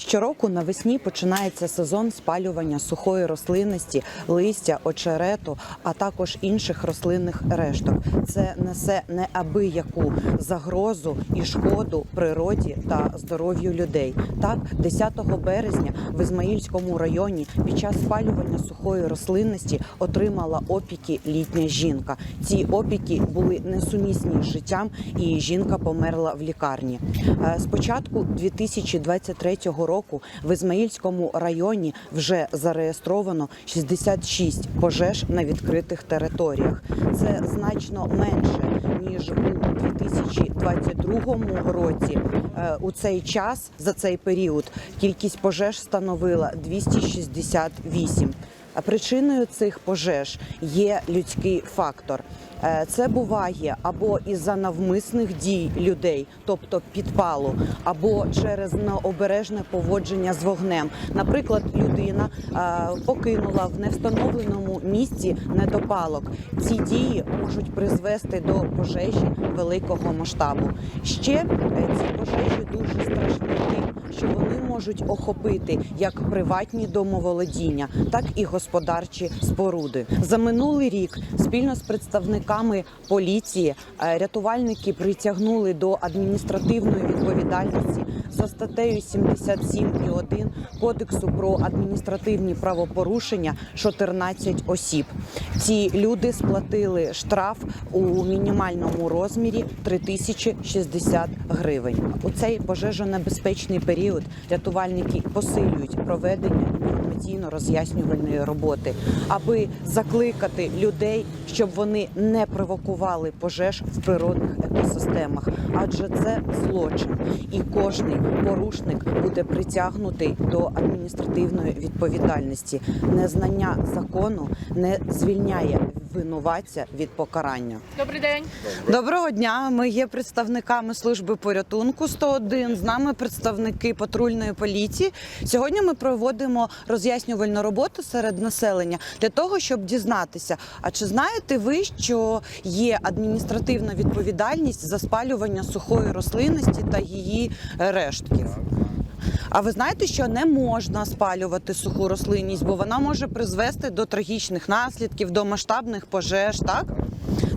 Щороку навесні починається сезон спалювання сухої рослинності, листя, очерету, а також інших рослинних решток. Це несе неабияку загрозу і шкоду природі та здоров'ю людей. Так, 10 березня в Ізмаїльському районі під час спалювання сухої рослинності отримала опіки літня жінка. Ці опіки були несумісні з життям, і жінка померла в лікарні. Е, З початку 2023 року в Ізмаїльському районі вже зареєстровано 66 пожеж на відкритих територіях. Це значно менше ніж у 2022 році. Е, У цей час за цей період кількість пожеж становила 268. А причиною цих пожеж є людський фактор. Е, Це буває або із-за навмисних дій людей, тобто підпалу, або через необережне поводження з вогнем. Наприклад, людина е, покинула в невстановленому місці недопалок. Ці дії можуть призвести до пожежі великого масштабу. Ще е, ці пожежі дуже страшні тим, що вони можуть охопити як приватні домоволодіння, так і господарчі споруди. За минулий рік спільно з представниками поліції е, рятувальники притягнули до адміністративної відповідальності за статтею 77.1 Кодексу про адміністративні правопорушення 14 осіб. Ці люди сплатили штраф у мінімальному розмірі 3060 гривень. У цей пожежонебезпечний період рятувальники посилюють проведення інформаційно-роз'яснювальної роботи, аби закликати людей, щоб вони не провокували пожеж в природних екосистемах, адже це злочин, і кожний порушник буде притягнутий до адміністративної відповідальності. Незнання закону не звільняє винуватця від покарання. Добрий день. Доброго дня. Ми є представниками служби порятунку 101. З нами представники патрульної поліції. Сьогодні ми проводимо роз'яснювальну роботу серед населення для того, щоб дізнатися. А чи знаєте ви, що є адміністративна відповідальність за спалювання сухої рослинності та її рештків? А ви знаєте, що не можна спалювати суху рослинність, бо вона може призвести до трагічних наслідків, до масштабних пожеж, так?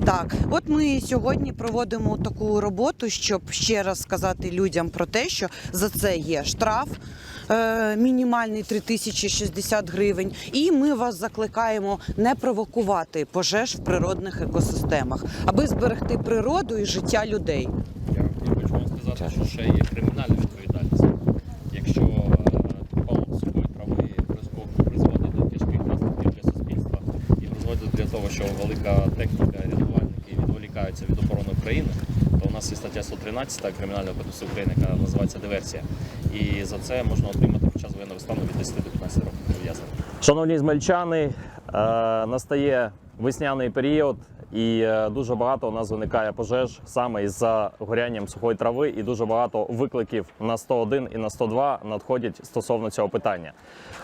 Так, от ми сьогодні проводимо таку роботу, щоб ще раз сказати людям про те, що за це є штраф. е, Мінімальний 3060 гривень, і ми вас закликаємо не провокувати пожеж в природних екосистемах, аби зберегти природу і життя людей. Я хочу вам сказати, що ще є кримінальна відповідальність. Якщо е, підпал сухої трави призвод- призводить до тяжких наслідків для суспільства і призводить до того, що велика техніка, рятувальники відволікаються від оборони України, то у нас є стаття 113 Кримінального кодексу України, яка називається диверсія. І за це можна отримати під час воєнного стану від 10 до 15 років. Шановні змельчани, е, настає весняний період, і е, дуже багато у нас виникає пожеж саме із-за горянням сухої трави, і дуже багато викликів на 101 і на 102 надходять стосовно цього питання.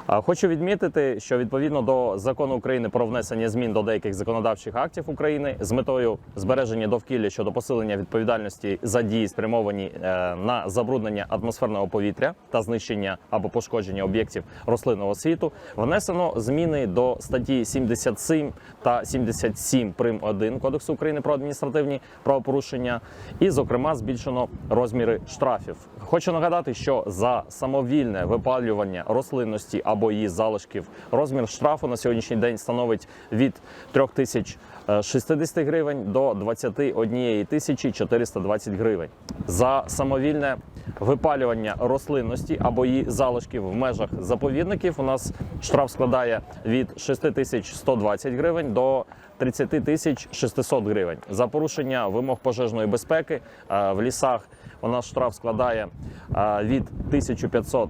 Хочу відмітити, що відповідно до закону України про внесення змін до деяких законодавчих актів України з метою збереження довкілля щодо посилення відповідальності за дії, спрямовані е, на забруднення атмосферного повітря та знищення або пошкодження об'єктів рослинного світу, внесено зміни до статті 77 та 77 прим. 1 Кодексу України про адміністративні правопорушення, і, зокрема, збільшено розміри штрафів. Хочу нагадати, що за самовільне випалювання рослинності або її залишків розмір штрафу на сьогоднішній день становить від 3060 гривень до 21 тисячі 420 гривень. За самовільне випалювання рослинності або її залишків в межах заповідників у нас штраф складає від 6120 гривень до 30 тисяч 600 гривень. За порушення вимог пожежної безпеки е, в лісах у нас штраф складає е, від 1500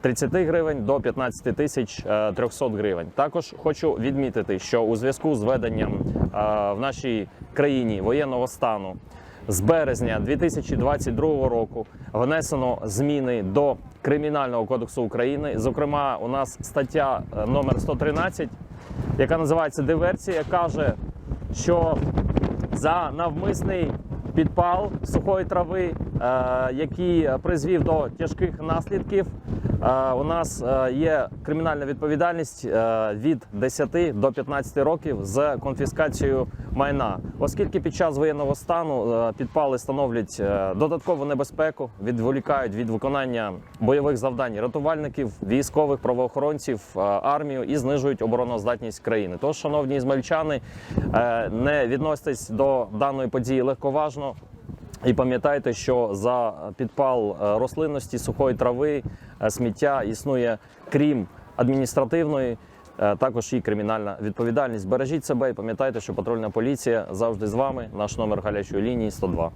30 гривень до 15 тисяч е, 300 гривень. Також хочу відмітити, що у зв'язку з введенням е, в нашій країні воєнного стану з березня 2022 року внесено зміни до Кримінального кодексу України. Зокрема, у нас стаття е, номер 113, яка називається диверсія, каже, що за навмисний підпал сухої трави, який призвів до тяжких наслідків, Е, У нас е, є кримінальна відповідальність е, від 10 до 15 років з конфіскацією майна, оскільки під час воєнного стану е, підпали становлять е, додаткову небезпеку, відволікають від виконання бойових завдань рятувальників, військових правоохоронців, е, армію і знижують обороноздатність країни. Тож, шановні ізмельчани, е, не відноситесь до даної події легковажно. І пам'ятайте, що за підпал е, рослинності, сухої трави, е, сміття існує крім адміністративної, е, також і кримінальна відповідальність. Бережіть себе і пам'ятайте, що патрульна поліція завжди з вами. Наш номер гарячої лінії 102.